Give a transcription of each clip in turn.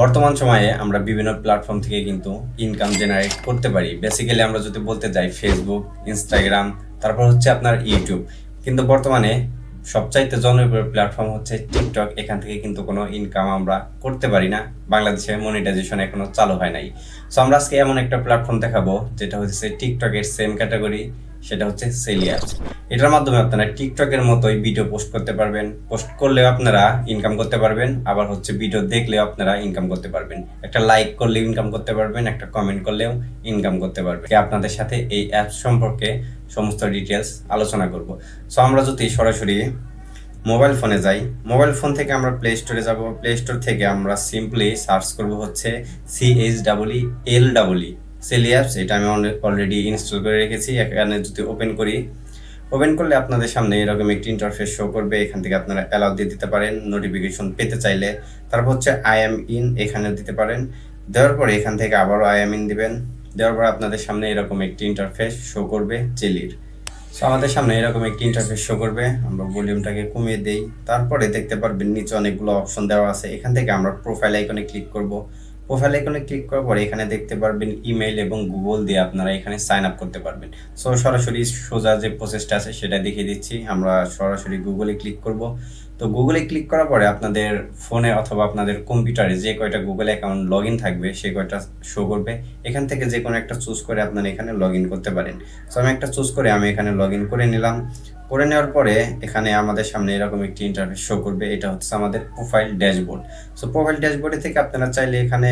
বর্তমান সময়ে আমরা বিভিন্ন প্ল্যাটফর্ম থেকে কিন্তু ইনকাম জেনারেট করতে পারি। বেসিক্যালি আমরা যদি বলতে যাই ফেসবুক ইনস্টাগ্রাম তারপর হচ্ছে আপনার ইউটিউব কিন্তু বর্তমানে সবচাইতে জনপ্রিয় প্ল্যাটফর্ম হচ্ছে টিকটক এখান থেকে কিন্তু কোনো ইনকাম আমরা করতে পারি না। বাংলাদেশে মনিটাইজেশন এখনও চালু হয় নাই। সো আমরা আজকে এমন একটা প্ল্যাটফর্ম দেখাবো, যেটা হচ্ছে টিকটকের সেম ক্যাটাগরি সেটা হচ্ছে সেলিয়াস এটার মাধ্যমে আপনারা টিকটকের মতোই ভিডিও পোস্ট করতে পারবেন। পোস্ট করলেও আপনারা ইনকাম করতে পারবেন, আবার হচ্ছে ভিডিও দেখলেও আপনারা ইনকাম করতে পারবেন। একটা লাইক করলেও ইনকাম করতে পারবেন, একটা কমেন্ট করলেও ইনকাম করতে পারবেন। আপনাদের সাথে এই অ্যাপ সম্পর্কে সমস্ত ডিটেলস আলোচনা করব। সো আমরা যদি সরাসরি মোবাইল ফোনে যাই মোবাইল ফোন থেকে আমরা প্লে স্টোরে যাব। প্লে স্টোর থেকে আমরা সিম্পলি সার্চ করব হচ্ছে সি এইচ ডাবলই এল ডাবলই সেলিয়াপস এটা আমি অলরেডি ইনস্টল করে রেখেছি। এখানে যদি ওপেন করি ওপেন করলে আপনাদের সামনে এরকম একটি ইন্টারফেস শো করবে। এখান থেকে আপনারা অ্যালাউ দিয়ে দিতে পারেন নোটিফিকেশন পেতে চাইলে। তারপর হচ্ছে আই এম ইন এখানে দিতে পারেন। দেওয়ার পরে এখান থেকে আবারও আই এম ইন দিবেন। দেওয়ার পর আপনাদের সামনে এরকম একটি ইন্টারফেস শো করবে জেলির সো আমাদের সামনে এরকম একটি ইন্টারফেস শো করবে। আমরা ভলিউমটাকে কমিয়ে দেই। তারপরে দেখতে পারবেন, নিচে অনেকগুলো অপশন দেওয়া আছে। এখান থেকে আমরা প্রোফাইল আইকনে ক্লিক করব। প্রোফাইল আইকনে ক্লিক করার পরে এখানে দেখতে পারবেন ইমেল এবং গুগল দিয়ে আপনারা এখানে সাইন আপ করতে পারবেন। সো সরাসরি সোজা যে প্রসেসটা আছে সেটা দেখিয়ে দিচ্ছি। আমরা সরাসরি গুগলে ক্লিক করব। তো গুগলে ক্লিক করার পরে আপনাদের ফোনে অথবা আপনাদের কম্পিউটারে যে কয়টা গুগল অ্যাকাউন্ট লগ ইন থাকবে, সেই কয়টা শো করবে, এখান থেকে যে কোনো একটা চুজ করে আপনারা এখানে লগ ইন করতে পারেন। সো আমি একটা চুজ করে আমি এখানে লগ ইন করে নিলাম। করে নেওয়ার পরে এখানে আমাদের সামনে এরকম একটি ইন্টারফেস শো করবে, এটা হচ্ছে আমাদের প্রোফাইল ড্যাশবোর্ড সো প্রোফাইল ড্যাশবোর্ডে থেকে আপনারা চাইলে এখানে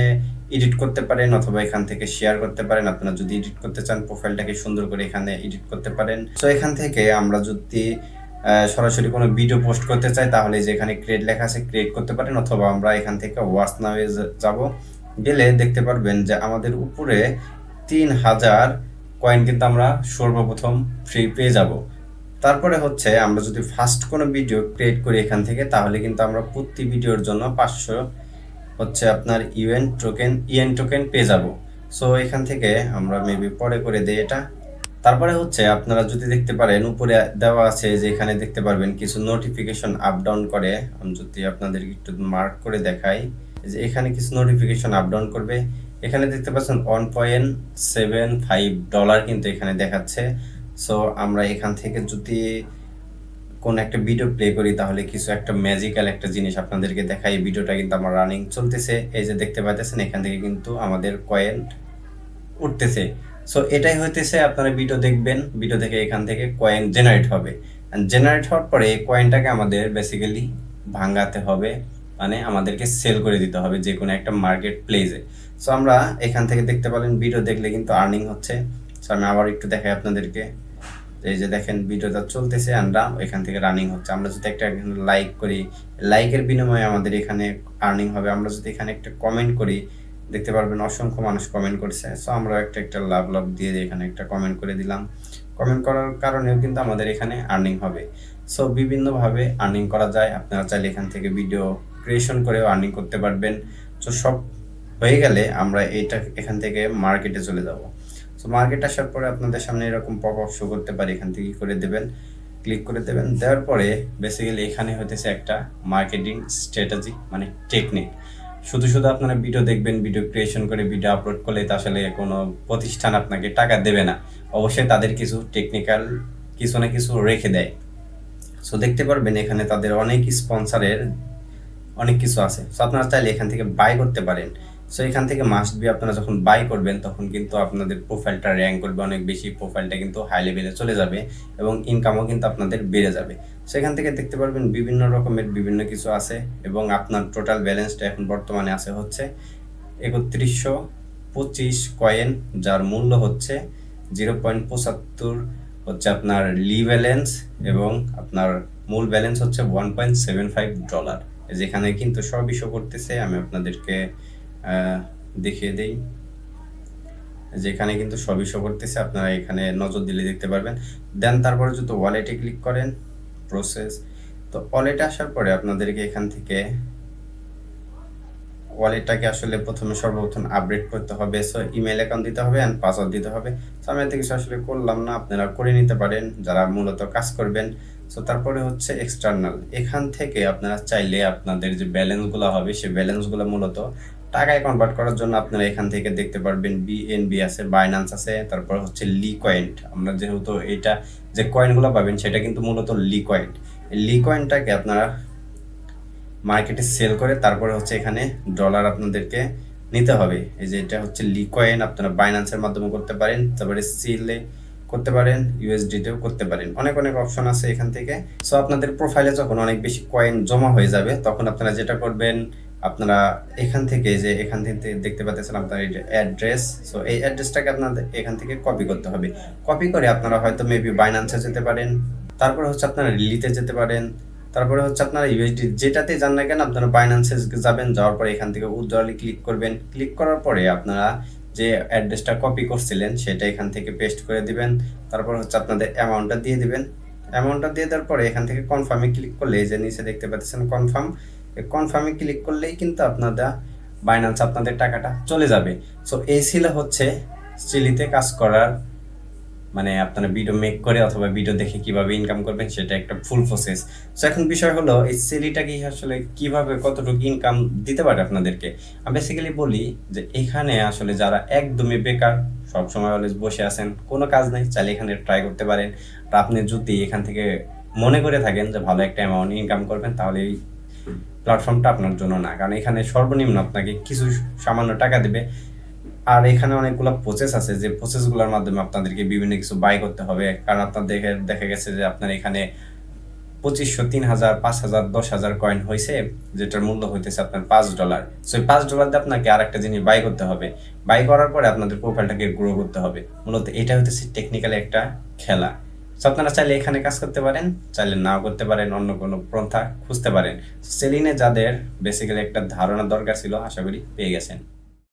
এডিট করতে পারেন অথবা এখান থেকে শেয়ার করতে পারেন। আপনারা যদি এডিট করতে চান প্রোফাইলটাকে সুন্দর করে এখানে এডিট করতে পারেন। সো এখান থেকে আমরা যদি সরাসরি কোনো ভিডিও পোস্ট করতে চাই, তাহলে যেখানে ক্রিয়েট লেখা আছে ক্রিয়েট করতে পারেন, অথবা আমরা এখান থেকে ওয়াচ নামে যাব। গেলে দেখতে পারবেন যে আমাদের উপরে তিন হাজার কয়েন কিন্তু আমরা সর্বপ্রথম ফ্রি পেয়ে যাব। তারপরে হচ্ছে আমরা যদি ফার্স্ট কোনো ভিডিও ক্রিয়েট করি এখান থেকে, তাহলে কিন্তু আমরা প্রতি ভিডিওর জন্য পাঁচশো হচ্ছে আপনার ইউএন টোকেন ইএন টোকেন পেয়ে যাব। সো এখান থেকে আমরা মেবি পরে করে দিই এটা। তারপরে হচ্ছে আপনারা যদি দেখতে পারেন, উপরে দেওয়া আছে যে এখানে দেখতে পারবেন কিছু নোটিফিকেশন আপ ডাউন করে। আমি যদি আপনাদের একটু মার্ক করে দেখাই, যে এখানে কিছু নোটিফিকেশন আপ ডাউন করবে। এখানে দেখতে পাচ্ছেন one point seven five dollar কিন্তু এখানে দেখাচ্ছে। সো আমরা এখান থেকে যদি কোন একটা ভিডিও প্লে করি, তাহলে কিছু একটা ম্যাজিক্যাল একটা জিনিস আপনাদেরকে দেখাই। ভিডিওটা কিন্তু আমার রানিং চলতেছে। এই যে দেখতে পাচ্ছেন এখান থেকে কিন্তু আমাদের কয়েন উঠতেছে। সো এটাই হইতেছে আপনারা ভিডিও দেখবেন ভিডিও থেকে এখান থেকে কয়েন জেনারেট হবে। জেনারেট হওয়ার পরে কয়েনটাকে আমাদের বেসিক্যালি ভাঙাতে হবে মানে আমাদেরকে সেল করে দিতে হবে যে কোনো একটা মার্কেট প্লেসে সো আমরা এখান থেকে দেখতে পারেন ভিডিও দেখলে কিন্তু আর্নিং হচ্ছে। সো আমি আবার একটু দেখাই আপনাদেরকে। এই যে দেখেন ভিডিওটা চলতেছে, আমরা এখান থেকে রানিং হচ্ছে। আমরা যদি একটা লাইক করি লাইকের বিনিময়ে আমাদের এখানে আর্নিং হবে। আমরা যদি এখানে একটা কমেন্ট করি দেখতে পারবেন, অসংখ্য মানুষ কমেন্ট করছে। সো আমরা একটা একটা লাভ লাভ দিয়ে এখানে একটা কমেন্ট করে দিলাম। কমেন্ট করার কারণেও কিন্তু আমাদের এখানে আর্নিং হবে। সো বিভিন্নভাবে আর্নিং করা যায়। আপনারা চাইলে এখান থেকে ভিডিও ক্রিয়েশন করেও আর্নিং করতে পারবেন। তো সব হয়ে গেলে আমরা এটা এখান থেকে মার্কেটে চলে যাব। সো মার্কেট আসার পরে আপনাদের সামনে এরকম পপ আপ শো করতে পারি। এখান থেকে করে দেবেন? ক্লিক করে দেবেন। দেওয়ার পরে বেসিক্যালি এখানে হতেছে একটা মার্কেটিং স্ট্র্যাটেজি মানে টেকনিক শুধু শুধু আপনারা ভিডিও দেখবেন ভিডিও ক্রিয়েশন করে ভিডিও আপলোড করলে আসলে কোনো প্রতিষ্ঠান আপনাকে টাকা দেবে না। অবশ্যই তাদের কিছু টেকনিক্যাল কিছু না কিছু রেখে দেয়। সো দেখতে পারবেন এখানে তাদের অনেক স্পন্সারের অনেক কিছু আছে। সো আপনারা চাইলে এখান থেকে বাই করতে পারেন। সো এখান থেকে মাস্ট বি আপনারা যখন বাই করবেন, তখন কিন্তু আপনাদের প্রোফাইলটা র্যাঙ্ক করবে অনেক বেশি প্রোফাইলটা কিন্তু হাই লেভেলে চলে যাবে এবং ইনকামও কিন্তু আপনাদের বেড়ে যাবে। সো এখান থেকে দেখতে পারবেন বিভিন্ন রকমের বিভিন্ন কিছু আছে এবং আপনার টোটাল ব্যালেন্সটা এখন বর্তমানে আছে হচ্ছে একত্রিশশো পঁচিশ কয়েন যার মূল্য হচ্ছে জিরো পয়েন্ট পঁচাত্তর হচ্ছে আপনার লি ব্যালেন্স এবং আপনার মূল ব্যালেন্স হচ্ছে one point seven five dollar যেখানে কিন্তু সবই শো করতেছে, আমি আপনাদেরকে দেখিয়ে দেই। যেখানে কিন্তু সবই শো করতেছে, আপনারা এখানে নজর দিলে দেখতে পারবেন। দেন তারপরে যদি ওয়ালেটে ক্লিক করেন প্রসেস তো ওয়ালেটে আসার পরে আপনাদেরকে এখান থেকে ওয়ালেটটাকে আসলে প্রথমে সর্বপ্রথম আপডেট করতে হবে। সো ইমেল অ্যাকাউন্ট দিতে হবে অ্যান্ড পাসওয়ার্ড দিতে হবে। সো আমি এত কিছু আসলে করলাম না, আপনারা করে নিতে পারেন, যারা মূলত কাজ করবেন। সো তারপরে হচ্ছে এক্সটার্নাল এখান থেকে আপনারা চাইলে আপনাদের যে ব্যালেন্সগুলো হবে, সেই ব্যালেন্সগুলো মূলত টাকায় কনভার্ট করার জন্য আপনারা এখান থেকে দেখতে পারবেন বিএনবি আছে বাইন্যান্স আছে, তারপর হচ্ছে লি কয়েন্ট আমরা যেহেতু এটা যে কয়েনগুলো পাবেন, সেটা কিন্তু মূলত লি কয়েন এই লি কয়েনটাকে আপনারা মার্কেটে সেল করে তারপরে হচ্ছে এখানে ডলার আপনাদেরকে নিতে হবে। এই যে এটা হচ্ছে লি কয়েন আপনারা বাইন্যান্সের মাধ্যমে করতে পারেন, তারপরে সিলে করতে পারেন ইউএসডিতেও করতে পারেন। অনেক অনেক অপশন আছে এখান থেকে। সো আপনাদের প্রোফাইলে যখন অনেক বেশি কয়েন জমা হয়ে যাবে, তখন আপনারা যেটা করবেন আপনারা এখান থেকে যে এখান থেকে দেখতে পাচ্ছেন আপনার এই অ্যাড্রেস সো এই অ্যাড্রেসটাকে আপনাদের এখান থেকে কপি করতে হবে। কপি করে আপনারা হয়তো মেবি বাইনান্সে যেতে পারেন, তারপরে হচ্ছে আপনারা রিলিতে যেতে পারেন, তারপরে হচ্ছে আপনারা ইউএসডি যেটাতে যান না কেন আপনারা বাইনান্সে যাবেন, যাওয়ার পরে এখান থেকে উজ্জ্বলে ক্লিক করবেন। ক্লিক করার পরে আপনারা যে অ্যাড্রেসটা কপি করছিলেন, সেটা এখান থেকে পেস্ট করে দিবেন, তারপর হচ্ছে আপনাদের অ্যামাউন্টটা দিয়ে দিবেন। অ্যামাউন্টটা দিয়ে দেওয়ার পরে এখান থেকে কনফার্মে ক্লিক করলে যে নিচে দেখতে পাচ্ছেন কনফার্ম কনফার্মে ক্লিক করলেই কিন্তু আপনাদের বাইন্যান্স আপনাদের টাকাটা চলে যাবে। সো এই ছিল হচ্ছে চিলিতে কাজ করার মানে আপনারা ভিডিও মেক করে অথবা ভিডিও দেখে কীভাবে ইনকাম করবেন সেটা একটা ফুল প্রসেস সো এখন বিষয় হলো, এই সেলিটাকে আসলে কীভাবে কতটুকু ইনকাম দিতে পারে আপনাদেরকে? আমি বেসিক্যালি বলি যে এখানে আসলে যারা একদমই বেকার সব সময় অলওয়েজ বসে আছেন, কোনো কাজ নেই, চাইলে এখানে ট্রাই করতে পারেন। আর আপনি যদি এখান থেকে মনে করে থাকেন যে ভালো একটা অ্যামাউন্ট ইনকাম করবেন তাহলে এই প্ল্যাটফর্মটা আপনার জন্য না। কারণ এখানে সর্বনিম্ন আপনাকে কিছু সামান্য টাকা দেবে। আর এখানে অনেকগুলো প্রসেস আছে। যে প্রসেসগুলোর মাধ্যমে আপনাদেরকে বিভিন্ন কিছু বাই করতে হবে। কারণ আপনার দেখে গেছে যে আপনার এখানে পঁচিশশো তিন হাজার পাঁচ হাজার দশ হাজার কয়েন হয়েছে, যেটার মূল্য হইতেছে আপনার পাঁচ ডলার সো পাঁচ ডলার দিয়ে আপনাকে আর একটা জিনিস বাই করতে হবে। বাই করার পরে আপনাদের প্রোফাইলটাকে গ্রো করতে হবে। মূলত এটা হইতেছে টেকনিক্যালি একটা খেলা। আপনারা চাইলে এখানে কাজ করতে পারেন, চাইলে নাও করতে পারেন, অন্য কোনো পন্থা খুঁজতে পারেন। সেলিনে যাদের বেসিক্যালি একটা ধারণা দরকার ছিল, আশা করি পেয়ে গেছেন।